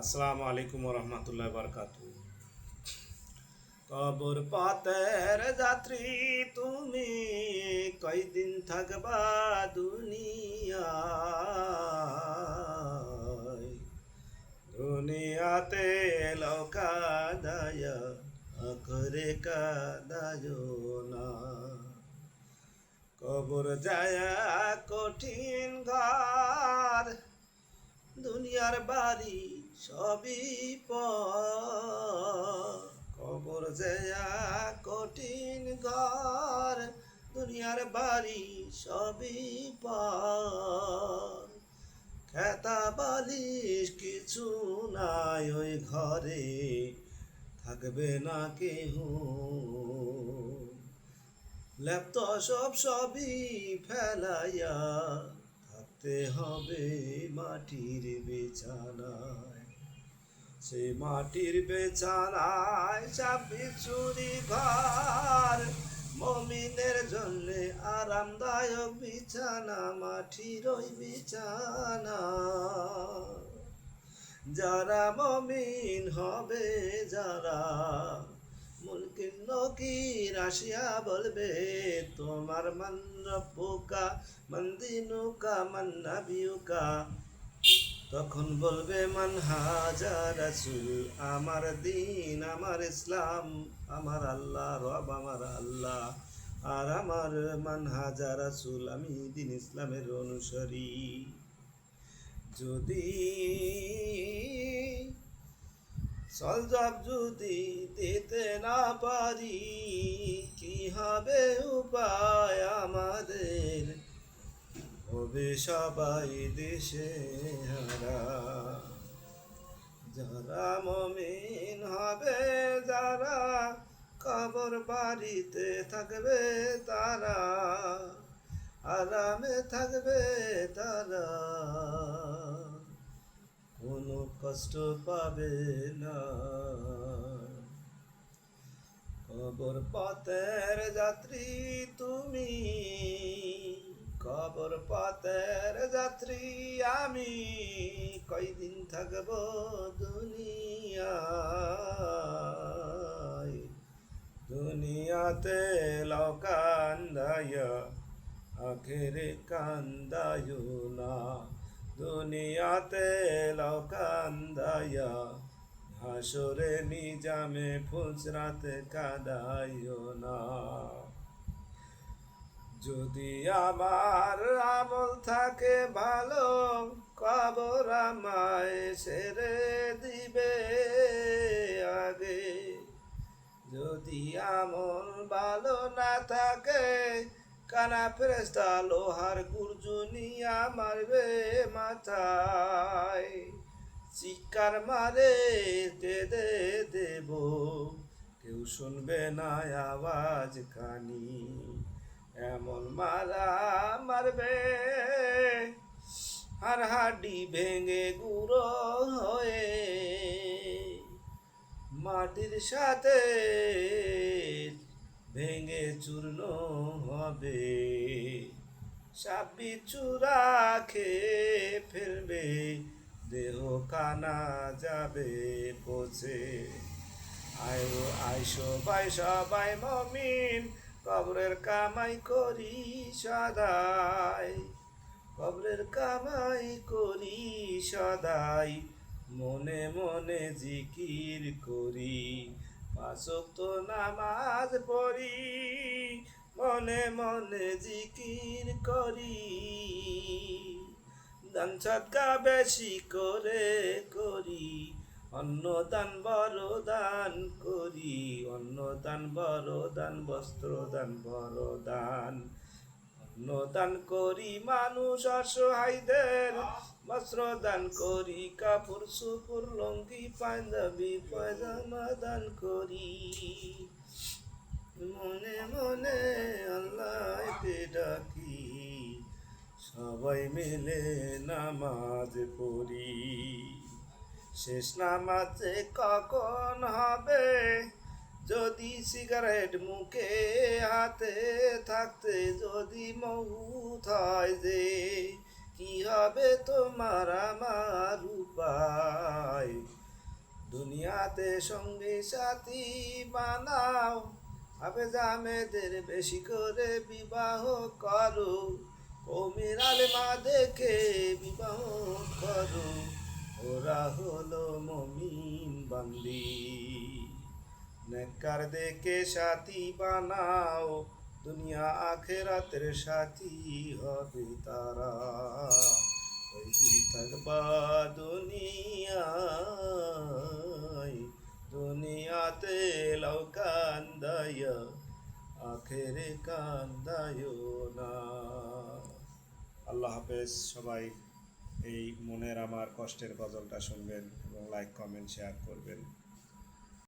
আসসালামু আলাইকুম রহমতুল্লাহ বরকাত। কবর পথের যাত্রী তুমি কয়দিন থাকবা দুনিয়ায়? দুনিয়াতে লৌকা দায় করে কাদায় না। কবর যায় কঠিন ঘর, দুনিয়ার বাড়ি সবই কবর যেয়া কঠিন ঘর, দুনিয়ার বাড়ি সবই খেতা বালিশ কিছু নাই ওই ঘরে, থাকবে না কেহ। ল্যাপট সব সবই ফেলাইয়া, থাকতে হবে মাটির বিছানায়। সে মাটির বিছানায় চাবি চুরি ঘর, মমিনের জন্য আরামদায়ক বিছানা, মাটির ওই বিছানা। যারা মমিন হবে, যারা মুলকিন বলবে, তোমার মান রব্বুকা, মান দিনুকা, মান নাবিয়ুকা। তখন বলবে, মান হাজার আমার দিন, আমার ইসলাম, আমার আল্লাহ, রব আমার আল্লাহ, আর আমার মান হাজার রাসূল, আমি দিন ইসলামের অনুসারী। যদি সলজব যদি দিতে না পারি, কি হবে উপায় আমাদের? হবে সবাই দেশে হারা? যারা মমিন হবে, যারা কবর বাড়িতে থাকবে, তারা আরামে থাকবে, তারা কোনো কষ্ট পাবে না। কবর পথের যাত্রী তুমি। কবর পথের যাত্রী আমি কয়দিন থাকব দুনিয়া দুনিয়াতে লকান্দায়, আখেরে কান্দায় না। দুনিয়াতে লকান্দায়া, হাসরে নিজামে ফুজরাতে কাদাইও না। যদি আমার আমল থাকে ভালো, কবর আমায় সেরে দিবে আগে। যদি আমল ভালো না থাকে, কানা ফেরেস্তা লোহার গুর্জুনিয়া মারবে মাথায়। চিকার মারে দে দে দেব, কেউ শুনবে না আওয়াজ কানি। এমন মারা মারবে, আর হাড্ডি ভেঙে গুঁড়ো হয়ে মাটির সাথে ভেঙে চূর্ণ হবে। সাপি চূড়া খেয়ে ফেলবে, দেহ কানা যাবে পচে। আয়ো আইসো বাই সবাই মমিন কবরের কামাই করি সদাই, কবরের কামাই করি সদাই, মনে মনে জিকির করি। পাঁচক তো নামাজ পড়ি, মনে মনে জিকির করি। দান সৎকা বেশি করে করি অন্ন দান বড় দান করি। অন্ন দান বড় দান বস্ত্র দান বড় দান অন্ন দান করি মানুষ অসহায়দের। বস্ত্র দান করি, কাপড় সুপুর, লঙ্গি, পাঞ্জাবি, পায়জামা দান করি। মনে মনে আল্লাহকে ডাকি। সবাই মিলে নামাজ পড়ি। শেষ নামাজে কখন হবে? যদি সিগারেট মুখে, হাতে থাকতে যদি মহুত হয় যে, কি হবে তোমার আমার উপায়? আখেরাতে সঙ্গী সাথী বানাও আবে জামেদের বেশি করে বিবাহ করো, কমির আলেমা দেখে বিবাহ করো। ওরা হলো মমিন বান্দি। নেককার দেখে সাথী বানাও, দুনিয়া আখেরাতের সাথী হবে তারা। থাকবা দুনিয়ায় দুনিয়াতে লাউ কান্দায় আখেরে কান্দায় না। আল্লাহ হাফেজ, সবাই এই মনের আমার কষ্টের গজলটা শুনবেন এবং লাইক কমেন্ট শেয়ার করবেন।